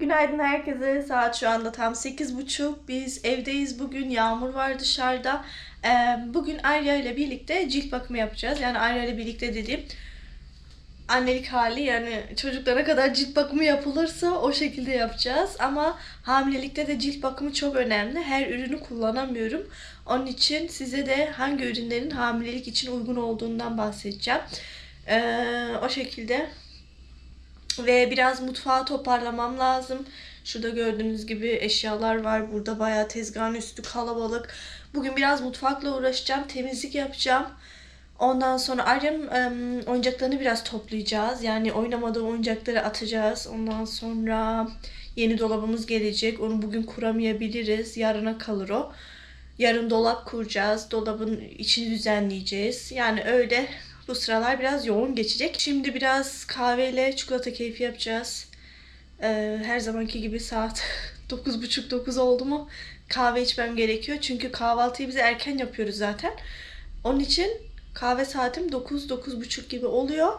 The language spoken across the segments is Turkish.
Günaydın herkese. Saat şu anda tam 8.30. Biz evdeyiz bugün. Yağmur var dışarıda. Bugün Arya ile birlikte cilt bakımı yapacağız. Yani Arya ile birlikte dediğim annelik hali yani çocuklara kadar cilt bakımı yapılırsa o şekilde yapacağız. Ama hamilelikte de cilt bakımı çok önemli. Her ürünü kullanamıyorum. Onun için size de hangi ürünlerin hamilelik için uygun olduğundan bahsedeceğim. O şekilde ve biraz mutfağı toparlamam lazım. Şurada gördüğünüz gibi eşyalar var. Burada bayağı tezgahın üstü kalabalık. Bugün biraz mutfakla uğraşacağım. Temizlik yapacağım. Ondan sonra Arya'nın oyuncaklarını biraz toplayacağız. Yani oynamadığı oyuncakları atacağız. Ondan sonra yeni dolabımız gelecek. Onu bugün kuramayabiliriz. Yarına kalır o. Yarın dolap kuracağız. Dolabın içini düzenleyeceğiz. Yani öyle bu sıralar biraz yoğun geçecek. Şimdi biraz kahveyle çikolata keyfi yapacağız. Ee, her zamanki gibi saat 9.30-9 oldu mu kahve içmem gerekiyor. Çünkü kahvaltıyı bize erken yapıyoruz zaten. Onun için kahve saatim 9-9.30 gibi oluyor.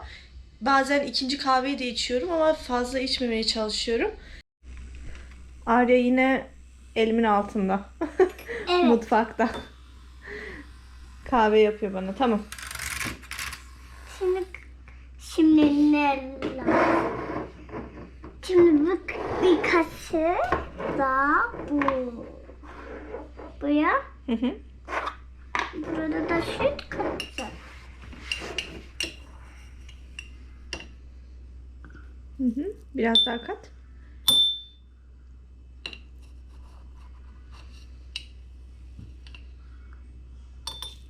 Bazen ikinci kahveyi de içiyorum ama fazla içmemeye çalışıyorum. Arya yine elimin altında. Evet. Mutfakta. Kahve yapıyor bana. Tamam. Şimdi ne lazım? Şimdi bu bir kaşık da bu. Buraya. Hı hı. Burada da süt katacağız. Hı hı. Biraz daha kat.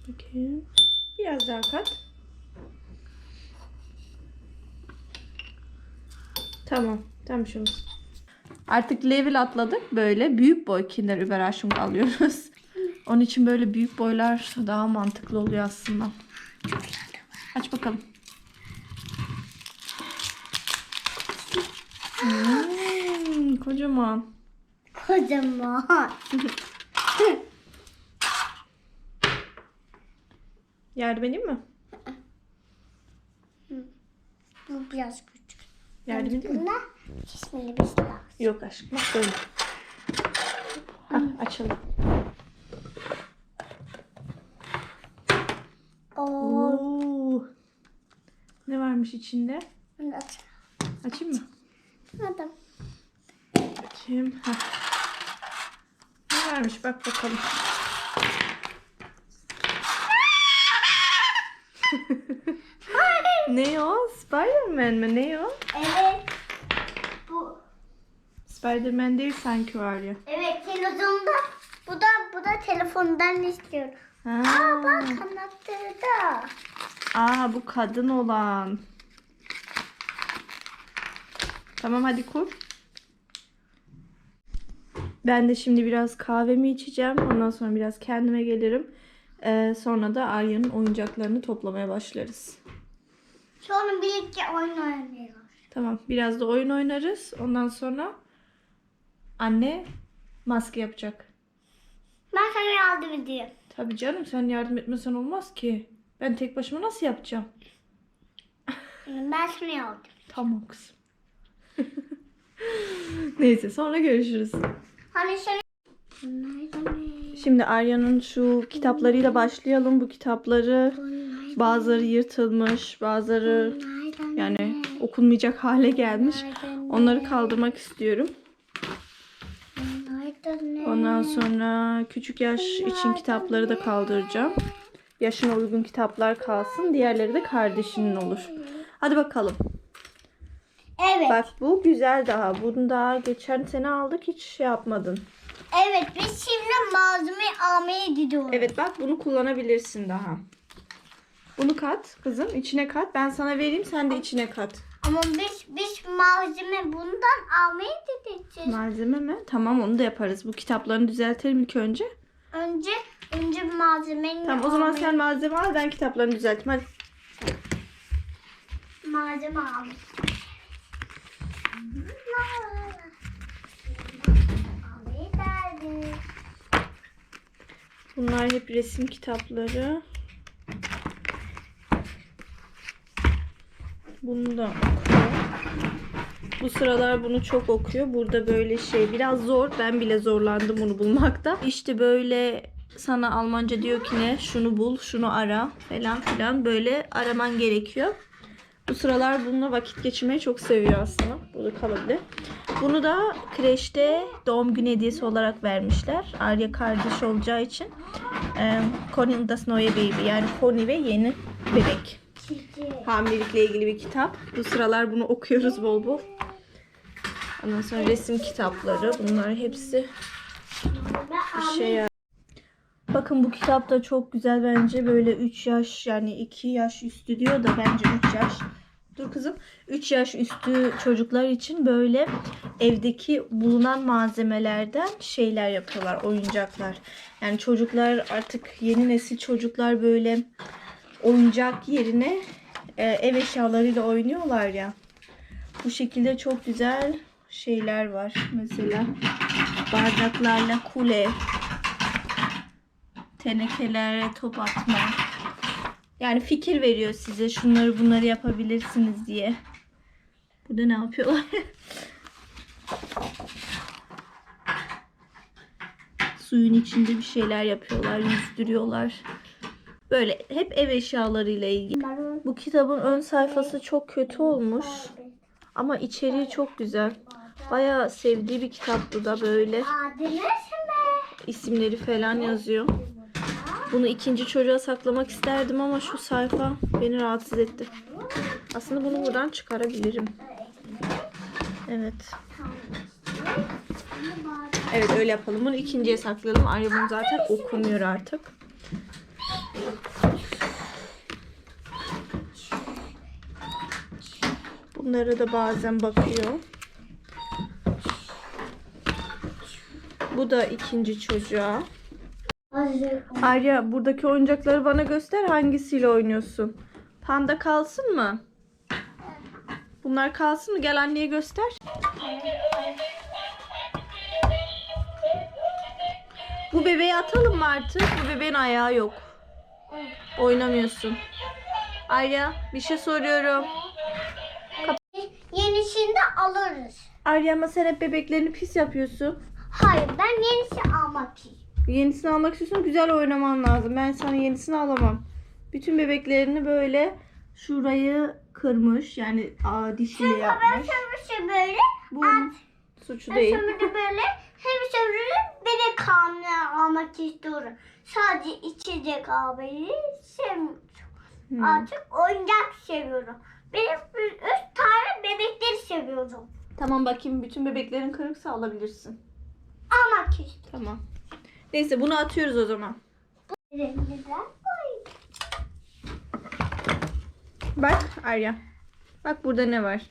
Bakayım. Biraz daha kat. Tamam. Tamam şu. Artık level atladık. Böyle büyük boy Kinder Überraschung alıyoruz. Onun için böyle büyük boylar daha mantıklı oluyor aslında. Aç bakalım. Hmm, kocaman. Kocaman. Yardım edeyim mi? Bu biraz. Yardım edeyim mi? Var. Yok aşkım böyle. Hah, açalım. Oo. Oo. Ne varmış içinde? Bunu aç. Açayım mı? Adam. Açayım. Hah. Ne varmış bak bakalım. ne o? Spiderman mi? Ne o? Evet. Bu. Spiderman değil sanki var ya. Evet televizyonda. Bu da bu da telefondan istiyorum. Ha. Aa bak anahtarı da. Aa bu kadın olan. Tamam hadi kur. Ben de şimdi biraz kahvemi içeceğim. Ondan sonra biraz kendime gelirim. Ee, sonra da Arya'nın oyuncaklarını toplamaya başlarız. Sonra birlikte oyun oynuyoruz. Tamam biraz da oyun oynarız. Ondan sonra anne maske yapacak. Ben sana yardım edeyim. Tabii canım sen yardım etmesen olmaz ki. Ben tek başıma nasıl yapacağım? Ben sana yardım. Tamam kızım. Neyse sonra görüşürüz. Hani sen Şimdi Arya'nın şu kitaplarıyla başlayalım. Bu kitapları bazıları yırtılmış, bazıları yani okunmayacak hale gelmiş. Onları kaldırmak istiyorum. Ondan sonra küçük yaş için kitapları da kaldıracağım. Yaşına uygun kitaplar kalsın. Diğerleri de kardeşinin olur. Hadi bakalım. Evet. Bak bu güzel daha. Bunu daha geçen sene aldık hiç şey yapmadın. Evet biz şimdi malzeme almaya gidiyoruz. Evet bak bunu kullanabilirsin daha. Bunu kat kızım içine kat. Ben sana vereyim sen de içine kat. Ama biz biz malzeme bundan almaya gideceğiz. Malzeme mi? Tamam onu da yaparız. Bu kitaplarını düzeltelim ilk önce. Önce önce malzemeyi Tamam o zaman almaya- sen malzeme al ben kitaplarını düzelteyim. Hadi. malzeme al. Bunlar hep resim kitapları. Bunu da oku. Bu sıralar bunu çok okuyor. Burada böyle şey biraz zor. Ben bile zorlandım bunu bulmakta. İşte böyle sana Almanca diyor ki ne? Şunu bul, şunu ara falan filan. Böyle araman gerekiyor. Bu sıralar bununla vakit geçirmeyi çok seviyor aslında. Burada kalabilir. Bunu da kreşte doğum günü hediyesi olarak vermişler. Arya kardeş olacağı için. Connie das neue Baby. Yani Connie ve yeni bebek. Hamilelikle ilgili bir kitap. Bu sıralar bunu okuyoruz bol bol. Ondan sonra resim kitapları. Bunlar hepsi bir şey ya. Bakın bu kitap da çok güzel bence. Böyle 3 yaş yani 2 yaş üstü diyor da bence 3 yaş. Dur kızım. 3 yaş üstü çocuklar için böyle evdeki bulunan malzemelerden şeyler yapıyorlar, oyuncaklar. Yani çocuklar artık yeni nesil çocuklar böyle oyuncak yerine e, ev eşyalarıyla oynuyorlar ya. Bu şekilde çok güzel şeyler var. Mesela bardaklarla kule, tenekelere top atma. Yani fikir veriyor size şunları bunları yapabilirsiniz diye. Burada ne yapıyorlar? Suyun içinde bir şeyler yapıyorlar, yüzdürüyorlar. Böyle hep ev eşyalarıyla ilgili. Bu kitabın ön sayfası çok kötü olmuş. Ama içeriği çok güzel. Bayağı sevdiği bir kitap bu da böyle. İsimleri falan yazıyor. Bunu ikinci çocuğa saklamak isterdim ama şu sayfa beni rahatsız etti. Aslında bunu buradan çıkarabilirim. Evet. Evet öyle yapalım. Bunu ikinciye saklayalım. Arya bunu zaten okumuyor artık. Bunlara da bazen bakıyor. Bu da ikinci çocuğa. Arya buradaki oyuncakları bana göster hangisiyle oynuyorsun? Panda kalsın mı? Bunlar kalsın mı? Gel anneye göster. Bu bebeği atalım mı artık? Bu bebeğin ayağı yok. Oynamıyorsun. Arya bir şey soruyorum. Yenisini de alırız. Arya ama sen hep bebeklerini pis yapıyorsun. Hayır ben yenisi almak istiyorum. Yenisini almak istiyorsan güzel oynaman lazım. Ben sana yenisini alamam. Bütün bebeklerini böyle şurayı kırmış. Yani aa, dişiyle Ben yapmış. sömürse böyle. Bu suçu Ben değil. sömürde böyle. Hem sömürü bebek hamle almak istiyorum. Sadece içecek almayı sevmiyorum. Hmm. Artık oyuncak seviyorum. Benim tane bebekleri seviyorum. Tamam bakayım bütün bebeklerin kırıksa alabilirsin. Almak istiyorum. Tamam. Neyse bunu atıyoruz o zaman. Neden koy? Bak Arya. Bak burada ne var.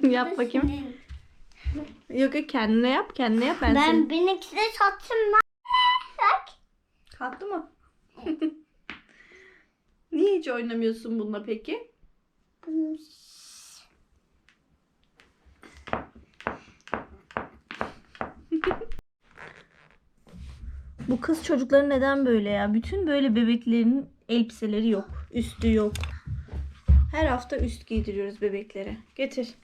yap bakayım. Yok yok kendine yap. Kendine yap. Ben, Ben seni- de sattım ben. Bak. Kalktı mı? Niye hiç oynamıyorsun bununla peki? Bu kız çocukları neden böyle ya? Bütün böyle bebeklerin elbiseleri yok. Üstü yok. Her hafta üst giydiriyoruz bebeklere. Getir.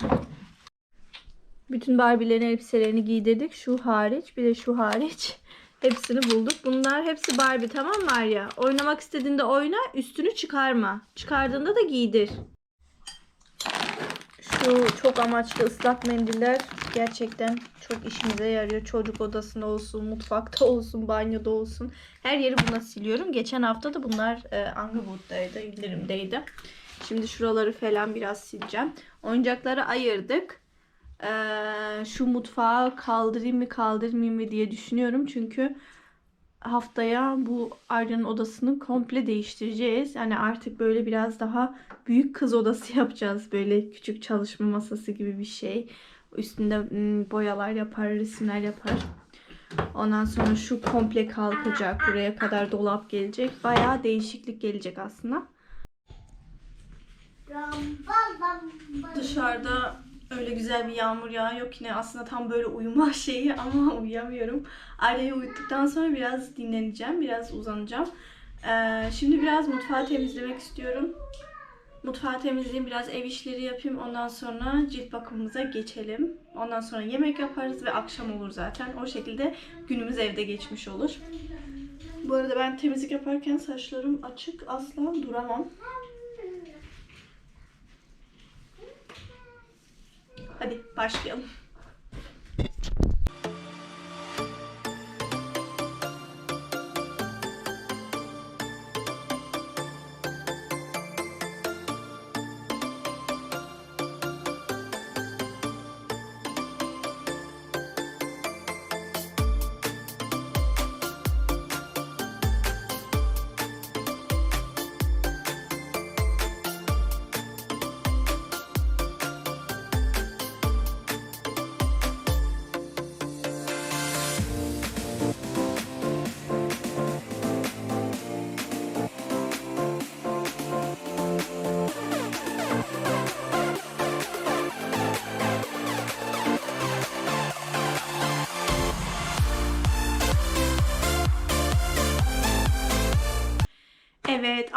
Bütün Barbie'lerin elbiselerini giydirdik. Şu hariç bir de şu hariç. Hepsini bulduk. Bunlar hepsi Barbie tamam mı Arya? Oynamak istediğinde oyna, üstünü çıkarma. Çıkardığında da giydir. Şu çok amaçlı ıslak mendiller gerçekten çok işimize yarıyor. Çocuk odasında olsun, mutfakta olsun, banyoda olsun. Her yeri buna siliyorum. Geçen hafta da bunlar e, Anglewood'daydı, indirimdeydi. Şimdi şuraları falan biraz sileceğim. Oyuncakları ayırdık. Ee, şu mutfağı kaldırayım mı kaldırmayayım mı diye düşünüyorum. Çünkü haftaya bu Arya'nın odasını komple değiştireceğiz. Yani artık böyle biraz daha büyük kız odası yapacağız. Böyle küçük çalışma masası gibi bir şey. Üstünde mm, boyalar yapar, resimler yapar. Ondan sonra şu komple kalkacak. Buraya kadar dolap gelecek. Bayağı değişiklik gelecek aslında. Dışarıda öyle güzel bir yağmur yağıyor ki ne aslında tam böyle uyuma şeyi ama uyuyamıyorum. Arya'yı uyuttuktan sonra biraz dinleneceğim, biraz uzanacağım. Ee, şimdi biraz mutfağı temizlemek istiyorum. Mutfağı temizleyeyim, biraz ev işleri yapayım. Ondan sonra cilt bakımımıza geçelim. Ondan sonra yemek yaparız ve akşam olur zaten. O şekilde günümüz evde geçmiş olur. Bu arada ben temizlik yaparken saçlarım açık asla duramam. Hadi başlayalım.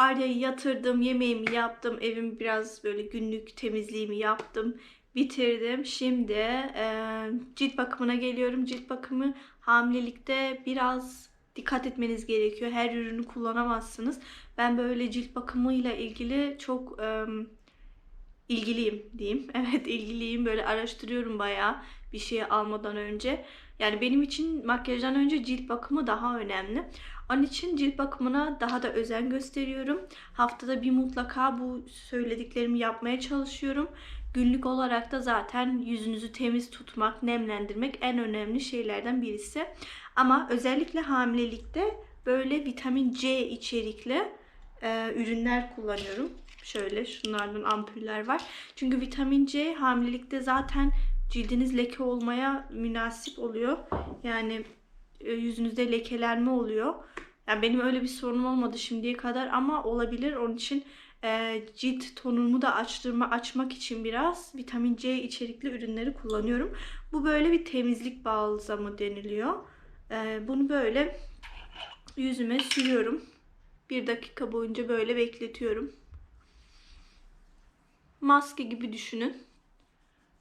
Arya'yı yatırdım, yemeğimi yaptım, evimi biraz böyle günlük temizliğimi yaptım, bitirdim. Şimdi eee, cilt bakımına geliyorum. Cilt bakımı hamilelikte biraz dikkat etmeniz gerekiyor. Her ürünü kullanamazsınız. Ben böyle cilt bakımıyla ilgili çok em, ilgiliyim diyeyim. Evet ilgiliyim. Böyle araştırıyorum bayağı bir şey almadan önce. Yani benim için makyajdan önce cilt bakımı daha önemli. Onun için cilt bakımına daha da özen gösteriyorum. Haftada bir mutlaka bu söylediklerimi yapmaya çalışıyorum. Günlük olarak da zaten yüzünüzü temiz tutmak, nemlendirmek en önemli şeylerden birisi. Ama özellikle hamilelikte böyle vitamin C içerikli e, ürünler kullanıyorum. Şöyle şunlardan ampuller var. Çünkü vitamin C hamilelikte zaten cildiniz leke olmaya münasip oluyor. Yani yüzünüzde lekelenme oluyor. Yani benim öyle bir sorunum olmadı şimdiye kadar ama olabilir. Onun için e, cilt tonumu da açtırma açmak için biraz vitamin C içerikli ürünleri kullanıyorum. Bu böyle bir temizlik balzamı deniliyor. E, bunu böyle yüzüme sürüyorum. Bir dakika boyunca böyle bekletiyorum. Maske gibi düşünün.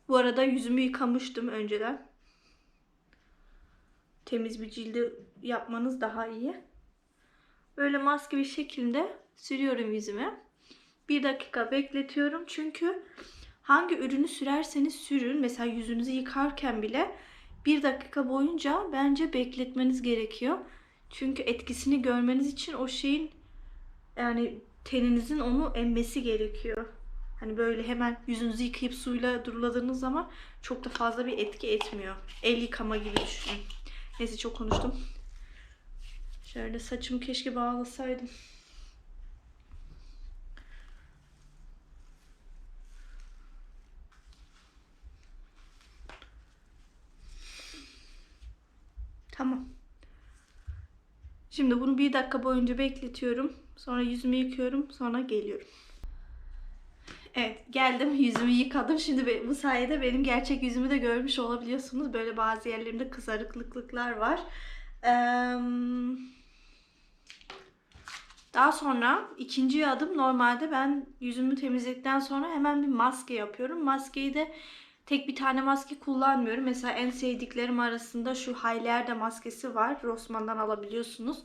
Bu arada yüzümü yıkamıştım önceden. Temiz bir cildi yapmanız daha iyi. Böyle maske bir şekilde sürüyorum yüzüme. Bir dakika bekletiyorum çünkü hangi ürünü sürerseniz sürün mesela yüzünüzü yıkarken bile bir dakika boyunca bence bekletmeniz gerekiyor. Çünkü etkisini görmeniz için o şeyin yani teninizin onu emmesi gerekiyor. Hani böyle hemen yüzünüzü yıkayıp suyla duruladığınız zaman çok da fazla bir etki etmiyor. El yıkama gibi düşünün. Neyse çok konuştum. Şöyle saçımı keşke bağlasaydım. Tamam. Şimdi bunu bir dakika boyunca bekletiyorum. Sonra yüzümü yıkıyorum. Sonra geliyorum. Evet geldim yüzümü yıkadım. Şimdi bu sayede benim gerçek yüzümü de görmüş olabiliyorsunuz. Böyle bazı yerlerimde kızarıklıklar var. Daha sonra ikinci adım normalde ben yüzümü temizledikten sonra hemen bir maske yapıyorum. Maskeyi de tek bir tane maske kullanmıyorum. Mesela en sevdiklerim arasında şu Haylerde maskesi var. Rossmann'dan alabiliyorsunuz.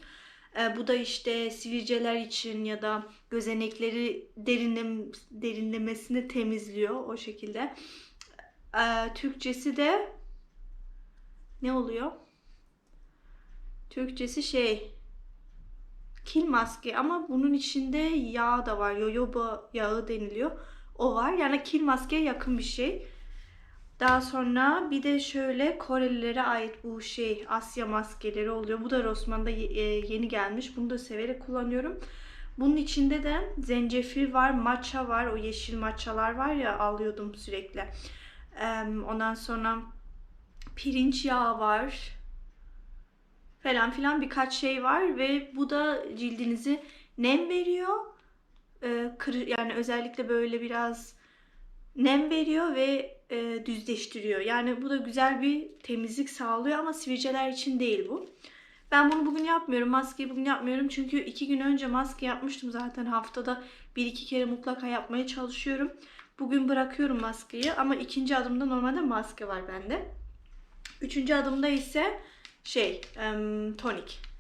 Ee, bu da işte sivilceler için ya da gözenekleri derinlem derinlemesine temizliyor o şekilde. Ee, Türkçesi de ne oluyor? Türkçesi şey kil maske ama bunun içinde yağ da var. Jojoba yağı deniliyor. O var. Yani kil maskeye yakın bir şey. Daha sonra bir de şöyle Korelilere ait bu şey Asya maskeleri oluyor. Bu da Rossmann'da e, yeni gelmiş. Bunu da severek kullanıyorum. Bunun içinde de zencefil var, matcha var. O yeşil matchalar var ya alıyordum sürekli. Ondan sonra pirinç yağı var falan filan birkaç şey var ve bu da cildinizi nem veriyor. Ee, yani özellikle böyle biraz nem veriyor ve e, düzleştiriyor. Yani bu da güzel bir temizlik sağlıyor ama sivilceler için değil bu. Ben bunu bugün yapmıyorum. Maskeyi bugün yapmıyorum. Çünkü iki gün önce maske yapmıştım zaten haftada bir iki kere mutlaka yapmaya çalışıyorum. Bugün bırakıyorum maskeyi ama ikinci adımda normalde maske var bende. Üçüncü adımda ise şey em, tonik.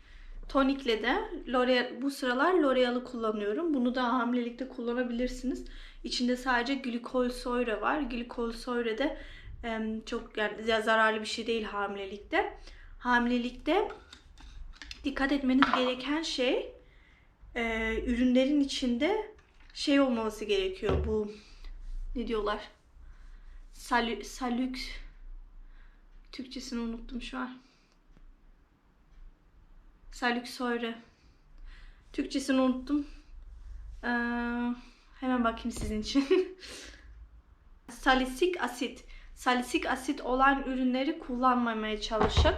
Tonikle de L'Oreal bu sıralar L'Oreal'ı kullanıyorum. Bunu da hamilelikte kullanabilirsiniz. İçinde sadece glikol soyra var. Glikol soyra da çok yani ya zararlı bir şey değil hamilelikte. Hamilelikte dikkat etmeniz gereken şey e, ürünlerin içinde şey olmaması gerekiyor. Bu ne diyorlar? Salü, salük Türkçesini unuttum şu an. Salük soyra. Türkçesini unuttum. Ee, hemen bakayım sizin için. Salisik asit. Salisik asit olan ürünleri kullanmamaya çalışın.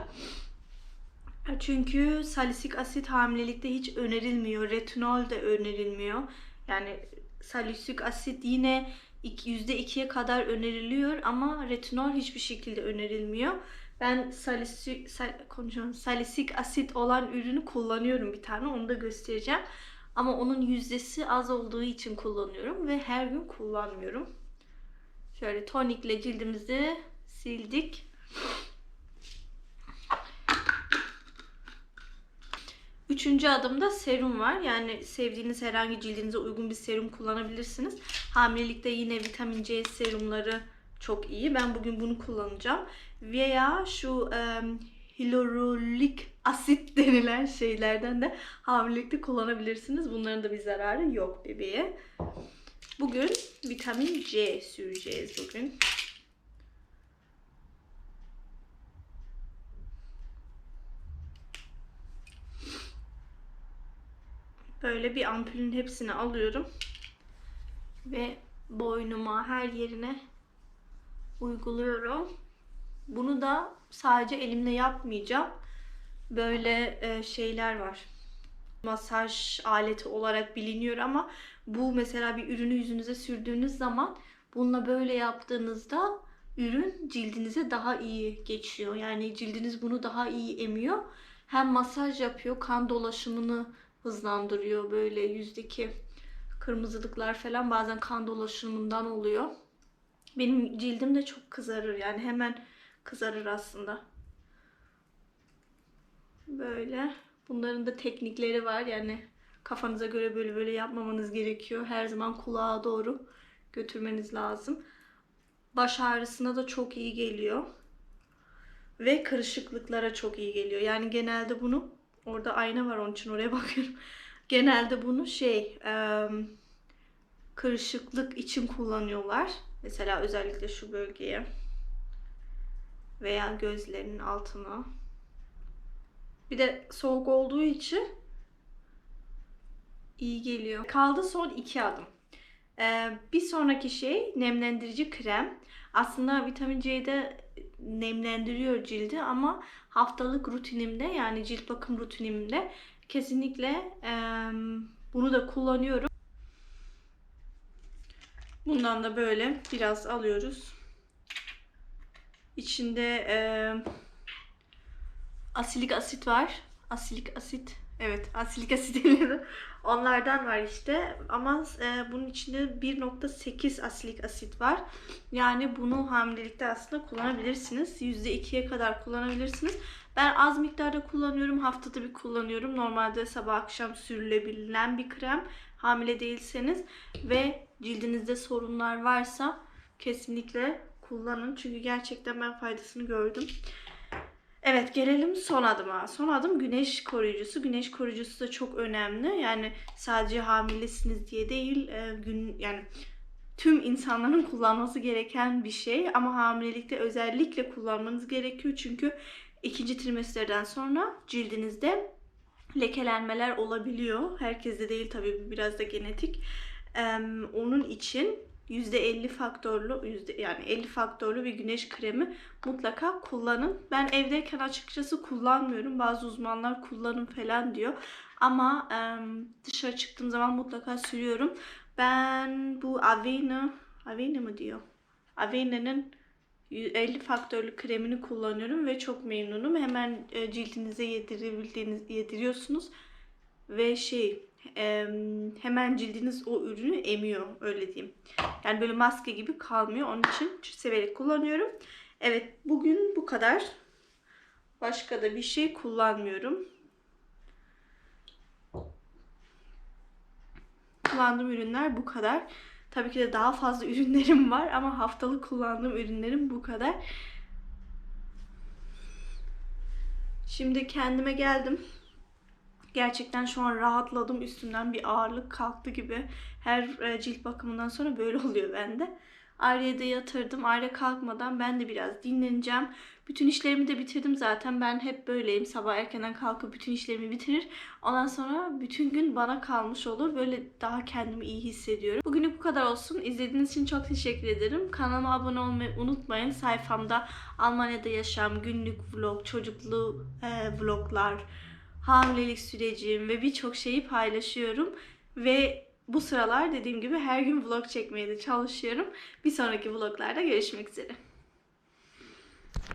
Çünkü salisik asit hamilelikte hiç önerilmiyor. Retinol de önerilmiyor. Yani salisik asit yine iki- %2'ye kadar öneriliyor ama retinol hiçbir şekilde önerilmiyor. Ben salisik, sal, konuşuyorum, salisik asit olan ürünü kullanıyorum bir tane. Onu da göstereceğim. Ama onun yüzdesi az olduğu için kullanıyorum ve her gün kullanmıyorum. Şöyle tonikle cildimizi sildik. Üçüncü adımda serum var. Yani sevdiğiniz herhangi cildinize uygun bir serum kullanabilirsiniz. Hamilelikte yine vitamin C serumları çok iyi. Ben bugün bunu kullanacağım. Veya şu em, hyaluronik asit denilen şeylerden de hamilelikte kullanabilirsiniz. Bunların da bir zararı yok bebeğe. Bugün vitamin C süreceğiz bugün. Böyle bir ampulün hepsini alıyorum. Ve boynuma her yerine uyguluyorum. Bunu da sadece elimle yapmayacağım. Böyle e, şeyler var. Masaj aleti olarak biliniyor ama bu mesela bir ürünü yüzünüze sürdüğünüz zaman bununla böyle yaptığınızda ürün cildinize daha iyi geçiyor. Yani cildiniz bunu daha iyi emiyor. Hem masaj yapıyor, kan dolaşımını hızlandırıyor. Böyle yüzdeki kırmızılıklar falan bazen kan dolaşımından oluyor. Benim cildim de çok kızarır yani hemen kızarır aslında. Böyle. Bunların da teknikleri var yani kafanıza göre böyle böyle yapmamanız gerekiyor. Her zaman kulağa doğru götürmeniz lazım. Baş ağrısına da çok iyi geliyor. Ve kırışıklıklara çok iyi geliyor. Yani genelde bunu orada ayna var onun için oraya bakıyorum. Genelde bunu şey kırışıklık için kullanıyorlar. Mesela özellikle şu bölgeye veya gözlerinin altına. Bir de soğuk olduğu için iyi geliyor. Kaldı son iki adım. Ee, bir sonraki şey nemlendirici krem. Aslında vitamin C'de nemlendiriyor cildi ama haftalık rutinimde yani cilt bakım rutinimde kesinlikle em, bunu da kullanıyorum. Bundan da böyle biraz alıyoruz. İçinde em, asilik asit var. Asilik asit. Evet, asilik asit. Onlardan var işte. Ama e, bunun içinde 1.8 asilik asit var. Yani bunu hamilelikte aslında kullanabilirsiniz. %2'ye kadar kullanabilirsiniz. Ben az miktarda kullanıyorum. Haftada bir kullanıyorum. Normalde sabah akşam sürülebilen bir krem. Hamile değilseniz ve cildinizde sorunlar varsa kesinlikle kullanın. Çünkü gerçekten ben faydasını gördüm. Evet gelelim son adıma. Son adım güneş koruyucusu. Güneş koruyucusu da çok önemli. Yani sadece hamilesiniz diye değil, e, gün yani tüm insanların kullanması gereken bir şey ama hamilelikte özellikle kullanmanız gerekiyor çünkü ikinci trimesterden sonra cildinizde lekelenmeler olabiliyor. Herkeste değil tabii biraz da genetik. Onun için %50 faktörlü yani 50 faktörlü bir güneş kremi mutlaka kullanın. Ben evdeyken açıkçası kullanmıyorum. Bazı uzmanlar kullanın falan diyor. Ama dışarı çıktığım zaman mutlaka sürüyorum. Ben bu Avena, Avena mı diyor? Avena'nın 50 faktörlü kremini kullanıyorum ve çok memnunum. Hemen e, cildinize yedirebildiğiniz yediriyorsunuz ve şey hemen cildiniz o ürünü emiyor öyle diyeyim. Yani böyle maske gibi kalmıyor. Onun için severek kullanıyorum. Evet bugün bu kadar. Başka da bir şey kullanmıyorum. Kullandığım ürünler bu kadar. Tabii ki de daha fazla ürünlerim var ama haftalık kullandığım ürünlerim bu kadar. Şimdi kendime geldim. Gerçekten şu an rahatladım. Üstümden bir ağırlık kalktı gibi. Her e, cilt bakımından sonra böyle oluyor bende. Arya'yı da yatırdım. Arya kalkmadan ben de biraz dinleneceğim. Bütün işlerimi de bitirdim zaten. Ben hep böyleyim. Sabah erkenden kalkıp bütün işlerimi bitirir. Ondan sonra bütün gün bana kalmış olur. Böyle daha kendimi iyi hissediyorum. Bugünlük bu kadar olsun. İzlediğiniz için çok teşekkür ederim. Kanalıma abone olmayı unutmayın. Sayfamda Almanya'da yaşam, günlük vlog, çocuklu e, vloglar, hamilelik sürecim ve birçok şeyi paylaşıyorum. Ve bu sıralar dediğim gibi her gün vlog çekmeye de çalışıyorum. Bir sonraki vloglarda görüşmek üzere.